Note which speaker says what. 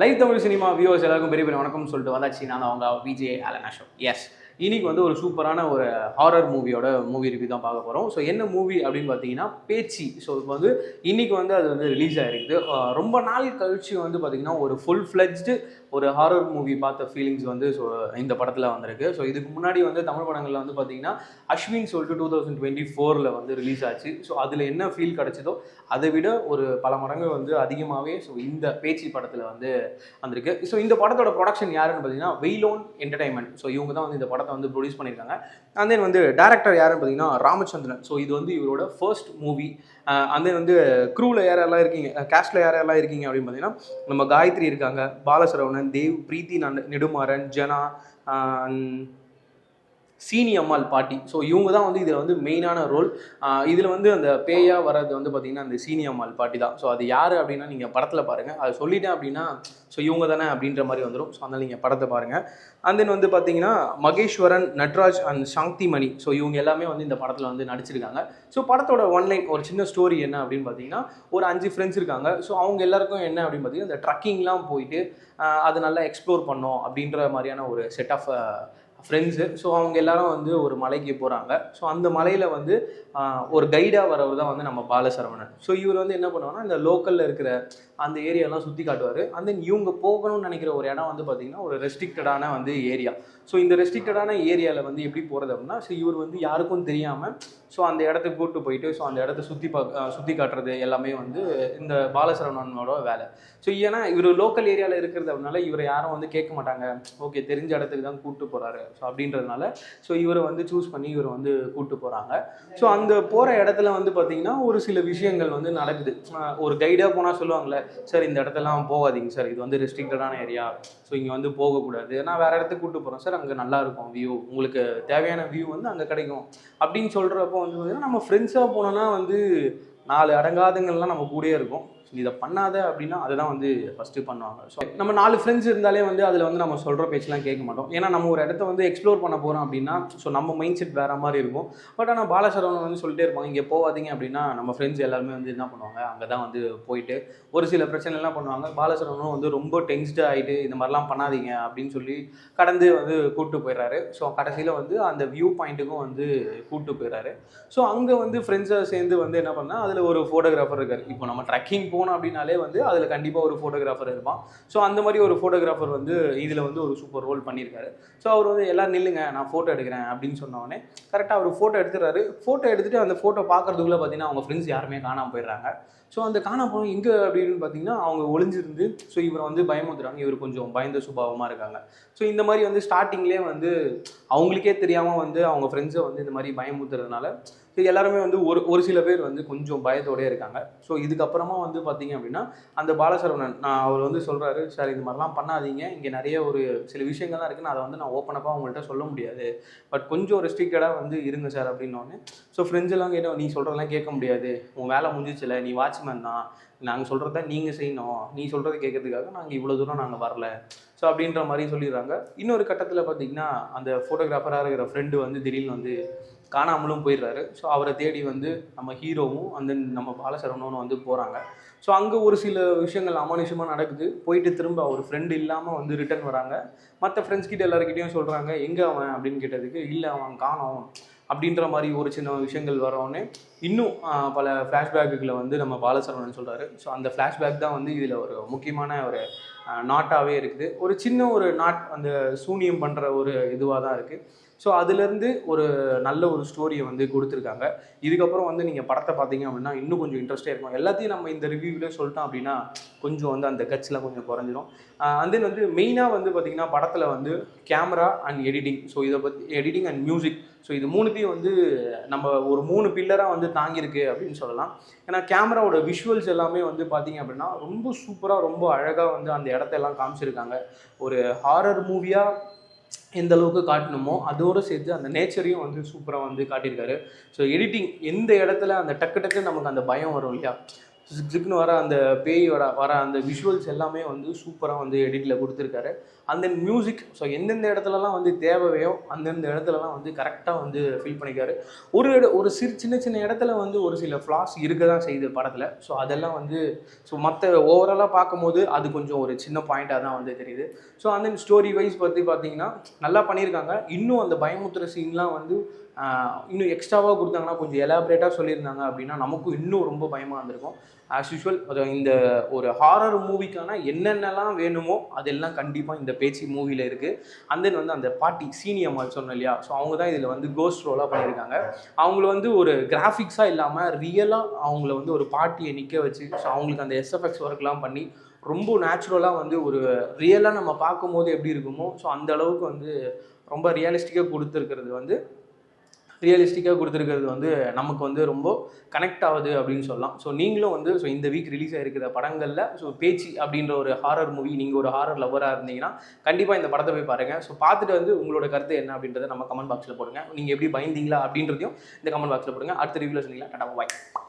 Speaker 1: Live Tamil cinema viewers எல்லாருக்கும் பெரிய பெரிய வணக்கம் சொல்லிட்டு வந்தாச்சு. நான் அவங்க விஜய் அலனா ஷோ. எஸ் இன்னைக்கு வந்து ஒரு சூப்பரான ஒரு ஹாரர் மூவியோட மூவி ரிவ்யூ தான் பார்க்க போகிறோம் ஸோ என்ன மூவி அப்படின்னு பார்த்தீங்கன்னா பேச்சு. ஸோ இப்போ வந்து இன்னைக்கு வந்து அது வந்து ரிலீஸ் ஆகிருக்குது ரொம்ப நாள் கழிச்சு வந்து பார்த்தீங்கன்னா ஒரு ஃபுல் ஃப்ளெஜ்டு ஒரு ஹாரர் மூவி பார்த்த ஃபீலிங்ஸ் வந்து ஸோ இந்த படத்தில் வந்திருக்கு. ஸோ இதுக்கு முன்னாடி வந்து தமிழ் படங்களில் வந்து பார்த்தீங்கன்னா அஸ்வின் சொல்லிட்டு டூ தௌசண்ட் டுவெண்ட்டி ஃபோரில் வந்து ரிலீஸ் ஆச்சு. ஸோ அதில் என்ன ஃபீல் கிடச்சிதோ அதை விட ஒரு பல மடங்கு வந்து அதிகமாகவே ஸோ இந்த பேச்சு படத்தில் வந்து வந்திருக்கு. ஸோ இந்த படத்தோட ப்ரொடக்ஷன் யாருன்னு பார்த்தீங்கன்னா வெயிலோன் என்டர்டைன்மெண்ட் ஸோ இவங்க தான் வந்து இந்த படத்தை வந்து ப்ரொடியூஸ் பண்ணியிருக்காங்க. அண்ட் தென் வந்து டேரக்டர் யாருன்னு பார்த்தீங்கன்னா ராமச்சந்திரன். ஸோ இது வந்து இவரோட ஃபர்ஸ்ட் மூவி அண்ட் தென் வந்து க்ரூவில் யாரெல்லாம் இருக்கீங்க uh, கேஸ்டில் யாரெல்லாம் இருக்கீங்க அப்படின்னு பார்த்தீங்கன்னா நம்ம காயத்ரி இருக்காங்க பாலசரவணன் தேவ் பிரீத்தி நன் நெடுமாறன் ஜனா uh, சீனி அம்மாள் பாட்டி. ஸோ இவங்க தான் வந்து இதில் வந்து மெயினான ரோல் இதில் வந்து அந்த பேயாக வர்றது வந்து பார்த்திங்கன்னா அந்த சீனி அம்மாள் பாட்டி தான். ஸோ அது யார் அப்படின்னா நீங்கள் படத்தில் பாருங்கள் அதை சொல்லிட்டேன் அப்படின்னா ஸோ இவங்க தானே அப்படின்ற மாதிரி வந்துடும் ஸோ அதனால் நீங்கள் படத்தை பாருங்கள் அண்ட் தென் வந்து பார்த்தீங்கன்னா மகேஸ்வரன் நட்ராஜ் அண்ட் சாந்தி மணி ஸோ இவங்க எல்லாமே வந்து இந்த படத்தில் வந்து நடிச்சிருக்காங்க. ஸோ படத்தோட ஒன்லைன் ஒரு சின்ன ஸ்டோரி என்ன அப்படின்னு பார்த்தீங்கன்னா ஒரு அஞ்சு ஃப்ரெண்ட்ஸ் இருக்காங்க. ஸோ அவங்க எல்லாருக்கும் என்ன அப்படின்னு பார்த்தீங்கன்னா இந்த ட்ரக்கிங்லாம் போயிட்டு அதை நல்லா எக்ஸ்ப்ளோர் பண்ணோம் அப்படின்ற மாதிரியான ஒரு செட் ஆஃப் ஃப்ரெண்ட்ஸு ஸோ அவங்க எல்லாரும் வந்து ஒரு மலைக்கு போகிறாங்க ஸோ அந்த மலையில் வந்து ஒரு கைடாக வரவர் தான் வந்து நம்ம பாலசரவணன். ஸோ இவர் வந்து என்ன பண்ணுவாங்கன்னா இந்த லோக்கலில் இருக்கிற அந்த ஏரியாலாம் சுற்றி காட்டுவார். அண்ட் தென் இவங்க போகணும்னு நினைக்கிற ஒரு இடம் வந்து பார்த்திங்கன்னா ஒரு ரெஸ்ட்ரிக்டடான வந்து ஏரியா ஸோ இந்த ரெஸ்ட்ரிக்டடான ஏரியாவில் வந்து எப்படி போகிறது அப்படின்னா ஸோ இவர் வந்து யாருக்கும் தெரியாமல் ஸோ அந்த இடத்துக்கு கூப்பிட்டு போயிட்டு ஸோ அந்த இடத்த சுற்றி பா சுற்றி காட்டுறது எல்லாமே வந்து இந்த பாலசரவணனோட வேலை. ஸோ ஏன்னா இவர் லோக்கல் ஏரியாவில் இருக்கிறது அப்படினால இவரை யாரும் வந்து கேட்க மாட்டாங்க. ஓகே தெரிஞ்ச இடத்துக்கு தான் கூப்பிட்டு போகிறாரு ஸோ அப்படின்றதுனால ஸோ இவரை வந்து சூஸ் பண்ணி இவரை வந்து கூப்பிட்டு போகிறாங்க ஸோ அந்த போகிற இடத்துல வந்து பார்த்திங்கன்னா ஒரு சில விஷயங்கள் வந்து நடக்குது. ஒரு கைடாக போனால் சொல்லுவாங்களே சார் இந்த இடத்தெல்லாம் போகாதீங்க சார். இது வந்து ரெஸ்ட்ரிக்டடான ஏரியா ஸோ இங்கே வந்து போகக்கூடாது. நான் வேறு இடத்துக்கு கூப்பிட்டு போகிறேன் சார் அங்கே நல்லா இருக்கும் வியூ உங்களுக்கு தேவையான வியூ வந்து அங்கே கிடைக்கும். அப்படின்னு சொல்கிறப்போ வந்து பார்த்தீங்கன்னா நம்ம ஃப்ரெண்ட்ஸாக போனோன்னா வந்து நாலு அடங்காதுங்கள்லாம் நம்ம கூடயே இருக்கும். ஸோ இதை பண்ணாத அப்படின்னா அதுதான் வந்து ஃபஸ்ட்டு பண்ணுவாங்க. ஸோ நம்ம நாலு ஃப்ரெண்ட்ஸ் இருந்தாலே வந்து அதில் வந்து நம்ம சொல்கிற பேச்செலாம் கேட்க மாட்டோம். ஏன்னா நம்ம ஒரு இடத்த வந்து எக்ஸ்ப்ளோர் பண்ண போகிறோம் அப்படின்னா ஸோ நம்ம மைண்ட் செட் வேறு மாதிரி இருக்கும். பட் ஆனால் பாலசரவணன் வந்து சொல்லிட்டே இருப்பாங்க இங்கே போகாதீங்க அப்படின்னா நம்ம ஃப்ரெண்ட்ஸ் எல்லாருமே வந்து என்ன பண்ணுவாங்க? அங்கே தான் வந்து போயிட்டு ஒரு சில பிரச்சனைலாம் பண்ணுவாங்க. பாலசரவணனும் வந்து ரொம்ப டென்ஸ்டு ஆகிட்டு இந்த மாதிரிலாம் பண்ணாதீங்க அப்படின்னு சொல்லி கடந்து வந்து கூப்பிட்டு போயிடுறாரு. ஸோ கடைசியில் வந்து அந்த வியூ பாயிண்ட்டுக்கும் வந்து கூப்பிட்டு போயிடுறாரு. ஸோ அங்கே வந்து ஃப்ரெண்ட்ஸை சேர்ந்து வந்து என்ன பண்ணால் அதில் ஒரு ஃபோட்டோகிராஃபர் இருக்கார். இப்போ நம்ம ட்ரக்கிங் போனோம் அப்படின்னாலே வந்து அதில் கண்டிப்பாக ஒரு ஃபோட்டோகிராஃபர் இருப்பான். ஸோ அந்த மாதிரி ஒரு ஃபோட்டோகிராஃபர் வந்து இதில் வந்து ஒரு சூப்பர் ரோல் பண்ணியிருக்காரு. ஸோ அவர் வந்து எல்லாம் நில்லுங்க நான் ஃபோட்டோ எடுக்கிறேன் அப்படின்னு சொன்னோடனே கரெக்டாக அவர் ஃபோட்டோ எடுத்துறாரு ஃபோட்டோ எடுத்துகிட்டு அந்த ஃபோட்டோ பார்க்கறதுக்குள்ளே பார்த்தீங்கன்னா அவங்க ஃப்ரெண்ட்ஸ் யாருமே காணாமல் போயிடுறாங்க. ஸோ அந்த காணாமல் போனோம் எங்கே அப்படின்னு பார்த்தீங்கன்னா அவங்க ஒளிஞ்சிருந்து ஸோ இவரை வந்து பயமுத்துறாங்க இவர் கொஞ்சம் பயந்த சுபாவமாக இருக்காங்க. ஸோ இந்த மாதிரி வந்து ஸ்டார்டிங்லேயே வந்து அவங்களுக்கே தெரியாமல் வந்து அவங்க ஃப்ரெண்ட்ஸை வந்து இந்த மாதிரி பயமுத்துறதுனால எல்லாருமே வந்து ஒரு ஒரு சில பேர் வந்து கொஞ்சம் பயத்தோடயே இருக்காங்க. ஸோ இதுக்கப்புறமா வந்து பார்த்தீங்க அப்படின்னா அந்த பாலசரவணன் நான் அவர் வந்து சொல்கிறாரு சார் இது மாதிரிலாம் பண்ணாதீங்க. இங்கே நிறைய ஒரு சில விஷயங்கள்லாம் இருக்குது அதை வந்து நான் ஓப்பனப்பாக உங்கள்கிட்ட சொல்ல முடியாது. பட் கொஞ்சம் ரெஸ்ட்ரிக்டடாக வந்து இருங்க சார் அப்படின்னோடனே ஸோ ஃப்ரெண்ட்ஸ் எல்லாம் கேட்டோம் நீ சொல்கிறதெல்லாம் கேட்க முடியாது. உன் வேலை முடிஞ்சிச்சில்ல நீ வாட்ச்மேன் தான். நாங்கள் சொல்கிறத நீங்கள் செய்யணும். நீ சொல்கிறத கேட்கறதுக்காக நாங்கள் இவ்வளோ தூரம் நாங்கள் வரல. ஸோ அப்படின்ற மாதிரி சொல்லிடுறாங்க. இன்னொரு கட்டத்தில் பார்த்தீங்கன்னா அந்த ஃபோட்டோகிராஃபராக இருக்கிற ஃப்ரெண்டு வந்து திடீர்னு வந்து காணாமலும் போயிடுறாரு. ஸோ அவரை தேடி வந்து நம்ம ஹீரோவும் அந்த நம்ம பாலசரவணனும் வந்து போகிறாங்க ஸோ அங்கே ஒரு சில விஷயங்கள் அமானுஷமாக நடக்குது. போயிட்டு திரும்ப அவர் ஃப்ரெண்டு இல்லாமல் வந்து ரிட்டர்ன் வராங்க. மற்ற ஃப்ரெண்ட்ஸ் கிட்ட எல்லாருக்கிட்டையும் சொல்கிறாங்க எங்கே அவன்? அப்படின்னு கேட்டதுக்கு இல்லை அவன் காணோம். அப்படின்ற மாதிரி ஒரு சின்ன விஷயங்கள் வரவுடனே இன்னும் பல ஃப்ளாஷ்பேக்குகளை வந்து நம்ம பாலசரவணன் சொல்கிறாரு ஸோ அந்த ஃப்ளாஷ்பேக் தான் வந்து இதில் ஒரு முக்கியமான ஒரு நாட்டாகவே இருக்குது. ஒரு சின்ன ஒரு நாட் அந்த சூனியம் பண்ணுற ஒரு இதுவாக தான் இருக்குது ஸோ அதுலேருந்து ஒரு நல்ல ஒரு ஸ்டோரியை வந்து கொடுத்துருக்காங்க. இதுக்கப்புறம் வந்து நீங்கள் படத்தை பார்த்தீங்க அப்படின்னா இன்னும் கொஞ்சம் இன்ட்ரெஸ்டாக இருக்கும். எல்லாத்தையும் நம்ம இந்த ரிவ்யூவில் சொல்லிட்டோம் அப்படின்னா கொஞ்சம் வந்து அந்த கட்சியில் கொஞ்சம் குறைஞ்சிரும். அண்ட் தென் வந்து மெயினாக வந்து பார்த்திங்கன்னா படத்தில் வந்து கேமரா அண்ட் எடிட்டிங் ஸோ இதை பற்றி எடிட்டிங் அண்ட் மியூசிக் ஸோ இது மூணுத்தையும் வந்து நம்ம ஒரு மூணு பில்லராக வந்து தாங்கியிருக்கு அப்படின்னு சொல்லலாம். ஏன்னா கேமராவோட விஷுவல்ஸ் எல்லாமே வந்து பார்த்தீங்க அப்படின்னா ரொம்ப சூப்பராக ரொம்ப அழகாக வந்து அந்த இடத்தெல்லாம் காமிச்சிருக்காங்க. ஒரு ஹாரர் மூவியாக எந்த அளவுக்கு காட்டணுமோ அதோடு சேர்த்து அந்த நேச்சரையும் வந்து சூப்பராக வந்து காட்டியிருக்காரு. ஸோ எடிட்டிங் எந்த இடத்துல அந்த டக்கு டக்கு நமக்கு அந்த பயம் வரும் இல்லையா? ஜிக்னு வர அந்த பேய் வர வர அந்த விஷுவல்ஸ் எல்லாமே வந்து சூப்பராக வந்து எடிட்டில் கொடுத்துருக்காரு. அந்த மியூசிக் ஸோ எந்தெந்த இடத்துலலாம் வந்து தேவையோ அந்தந்த இடத்துலலாம் வந்து கரெக்டாக வந்து ஃபில் பண்ணிக்காரு. ஒரு இட ஒரு சிறு சின்ன சின்ன இடத்துல வந்து ஒரு சில ஃப்ளாஸ் இருக்க தான் செய்யுது படத்தில். ஸோ அதெல்லாம் வந்து ஸோ மற்ற ஓவராலாக பார்க்கும்போது அது கொஞ்சம் ஒரு சின்ன பாயிண்ட்டாக தான் வந்து தெரியுது. ஸோ அந்த ஸ்டோரி வைஸ் பற்றி பார்த்தீங்கன்னா நல்லா பண்ணியிருக்காங்க. இன்னும் அந்த பயமுத்துற சீன்லாம் வந்து இன்னும் எக்ஸ்ட்ராவாக கொடுத்தாங்கன்னா கொஞ்சம் எலாபரேட்டாக சொல்லியிருந்தாங்க அப்படின்னா நமக்கும் இன்னும் ரொம்ப பயமாக இருந்திருக்கும். ஆஸ் யூஷுவல் இந்த ஒரு ஹாரர் மூவிக்கான என்னென்னலாம் வேணுமோ அதெல்லாம் கண்டிப்பாக இந்த பேச்சு மூவியில் இருக்குது அண்ட் தென் வந்து அந்த பாட்டி சீனியம்மாள் சொன்னோம் இல்லையா? ஸோ அவங்க தான் இதில் வந்து கோஸ்ட் ரோலாக பண்ணியிருக்காங்க. அவங்கள வந்து ஒரு கிராஃபிக்ஸாக இல்லாமல் ரியலாக அவங்கள வந்து ஒரு பாட்டியை நிற்க வச்சு ஸோ அவங்களுக்கு அந்த எஸ்எஃப்எக்ஸ் ஒர்க்லாம் பண்ணி ரொம்ப நேச்சுரலாக வந்து ஒரு ரியலாக நம்ம பார்க்கும்போது எப்படி இருக்குமோ ஸோ அந்த அளவுக்கு வந்து ரொம்ப ரியலிஸ்டிக்காக கொடுத்துருக்கிறது வந்து ரியலிஸ்டிக்காக கொடுத்துருக்கிறது வந்து நமக்கு வந்து ரொம்ப கனெக்ட் ஆகுது அப்படின்னு சொல்லலாம். ஸோ நீங்களும் வந்து ஸோ இந்த வீக் ரிலீஸ் ஆகிருக்கிற படங்களில் ஸோ பேச்சு அப்படின்ற ஒரு ஹாரர் மூவி நீங்கள் ஒரு ஹாரர் லவராக இருந்தீங்கன்னா கண்டிப்பாக இந்த படத்தை போய் பாருங்கள் ஸோ பார்த்துட்டு வந்து உங்களோட கருத்து என்ன அப்படின்றத நம்ம கமெண்ட் பாக்ஸில் போடுங்க. நீங்கள் எப்படி பயந்தீங்களா அப்படின்றதையும் இந்த கமெண்ட் பாக்ஸில் போடுங்க. அடுத்த ரிவியூவில் சொன்னீங்களா டாடா பாய்